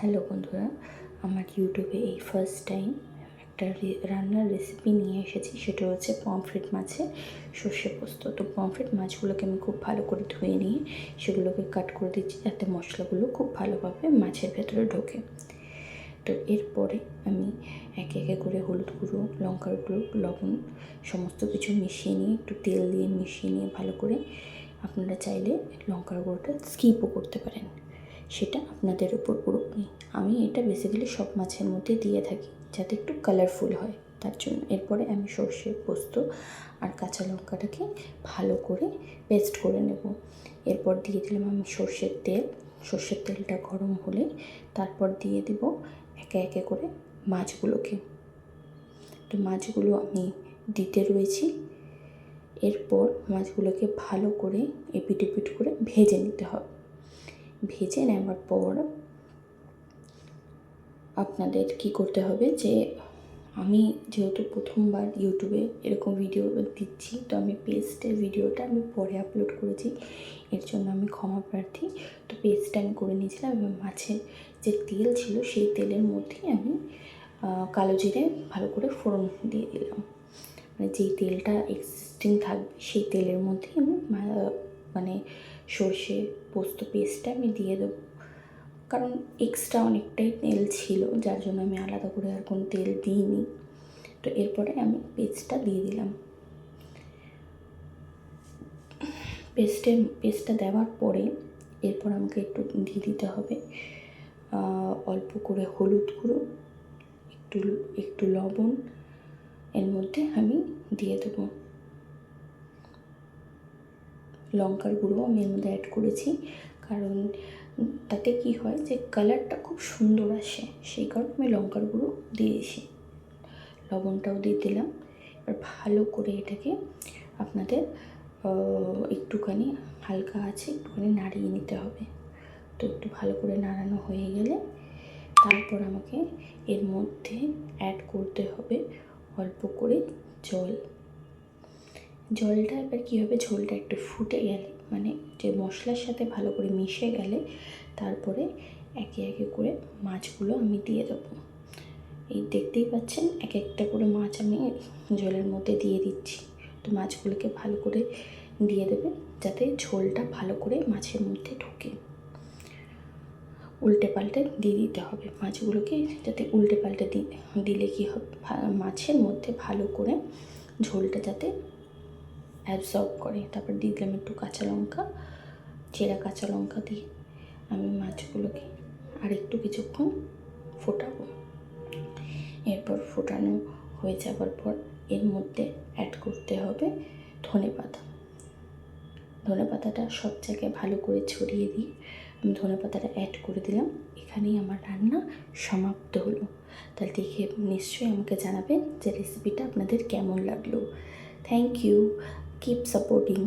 Hello বন্ধুরা, আমার ইউটিউবে এই ফার্স্ট টাইম একটা রান্নার রেসিপি নিয়ে এসেছি, সেটা হচ্ছে পমফ্রেট মাছের সর্ষে পোস্ত। তো পমফ্রেট মাছগুলোকে আমি খুব ভালো করে ধুয়ে নিয়ে সেগুলোকে কাট করে দিচ্ছি যাতে মশলাগুলো খুব ভালোভাবে মাছের ভেতরে ঢোকে। তো এরপরে আমি একে একে করে হলুদ গুঁড়ো, লঙ্কার গুঁড়ো, লবণ সমস্ত কিছু মিশিয়ে নিয়ে একটু তেল দিয়ে মিশিয়ে নিয়ে ভালো করে আপনারা চাইলে লঙ্কার গুঁড়োটা স্কিপও করতে পারেন। সেটা আপনাদের উপর পুরোপুরি আমি এটা বেসিক্যালি সব মাছের মধ্যে দিয়ে থাকি, যাতে একটু কালারফুল হয়। তার জন্য এরপরে আমি সর্ষে পোস্ত আর কাঁচা লঙ্কাটাকে ভালো করে পেস্ট করে নেব। এরপর দিয়ে দিলাম আমি সর্ষের তেল। সর্ষের তেলটা গরম হলে তারপর দিয়ে দিব একে একে করে মাছগুলোকে। তো মাছগুলো আমি দিতে রয়েছি। এরপর মাছগুলোকে ভালো করে এপিট এপিট করে ভেজে নিতে হবে। ভেজে নেওয়ার পর আপনাদের কি করতে হবে যে আমি যেহেতু প্রথমবার ইউটিউবে এরকম ভিডিও দিচ্ছি, তো আমি পেস্টের ভিডিওটা আমি পরে আপলোড করেছি। এর জন্য আমি ক্ষমা প্রার্থী। তো পেস্টটা আমি করে নিয়েছিলাম এবং মাছের যে তেল ছিল সেই তেলের মধ্যেই আমি কালো জিরে ভালো করে ফোড়ন দিয়ে দিলাম। মানে যেই তেলটা এক্সিস্টিং থাকবে সেই তেলের মধ্যেই আমি মানে সর্ষে পোস্ত পেস্টটা আমি দিয়ে দেবো। কারণ এক্সট্রা অনেকটাই তেল ছিল, যার জন্য আমি আলাদা করে আর কোনো তেল দিইনি। তো এরপরে আমি পেস্টটা দিয়ে দিলাম। পেস্টে পেস্টটা দেওয়ার পরে এরপর আমাকে একটু দিয়ে দিতে হবে অল্প করে হলুদ গুঁড়ো, একটু একটু লবণ, এর মধ্যে আমি দিয়ে দেবো। লঙ্কার গুঁড়ো আমি এর মধ্যে অ্যাড করেছি। কারণ তাতে কি হয় যে কালারটা খুব সুন্দর আসে, সেই কারণে আমি লঙ্কার গুঁড়ো দিয়েছি। লবণটাও দিয়ে দিলাম। এবার ভালো করে এটাকে আপনাদের একটুখানি হালকা আছে, একটুখানি নাড়িয়ে নিতে হবে। তো একটু ভালো করে নাড়ানো হয়ে গেলে তারপর আমাকে এর মধ্যে অ্যাড করতে হবে অল্প করে জল। জলটা এবার কী হবে ঝোলটা একটু ফুটে গেলে মানে যে মশলার সাথে ভালো করে মিশে গেলে তারপরে একে একে করে মাছগুলো আমি দিয়ে দেবো। এই দেখতেই পাচ্ছেন, এক একটা করে মাছ আমি জলের মধ্যে দিয়ে দিচ্ছি। তো মাছগুলোকে ভালো করে দিয়ে দেবে যাতে ঝোলটা ভালো করে মাছের মধ্যে ঢোকে। উল্টে পাল্টে দিয়ে দিতে হবে মাছগুলোকে, যাতে উল্টে পাল্টে দিলে কী হবে মাছের মধ্যে ভালো করে ঝোলটা যাতে অ্যাবজর্ব করে, তারপর দিয়ে দিলাম একটু কাঁচা লঙ্কা, চেরা কাঁচা লঙ্কা দিয়ে আমি মাছগুলোকে আর একটু কিছুক্ষণ ফোটাবো। এরপর ফোটানো হয়ে যাওয়ার পর এর মধ্যে অ্যাড করতে হবে ধনে পাতা। ধনে পাতাটা সব জায়গায় ভালো করে ছড়িয়ে দিই আমি ধনে পাতাটা অ্যাড করে দিলাম। এখানেই আমার রান্না সমাপ্ত হলো। তাহলে দেখে নিশ্চয়ই আমাকে জানাবেন যে রেসিপিটা আপনাদের কেমন লাগল। Thank you Keep supporting.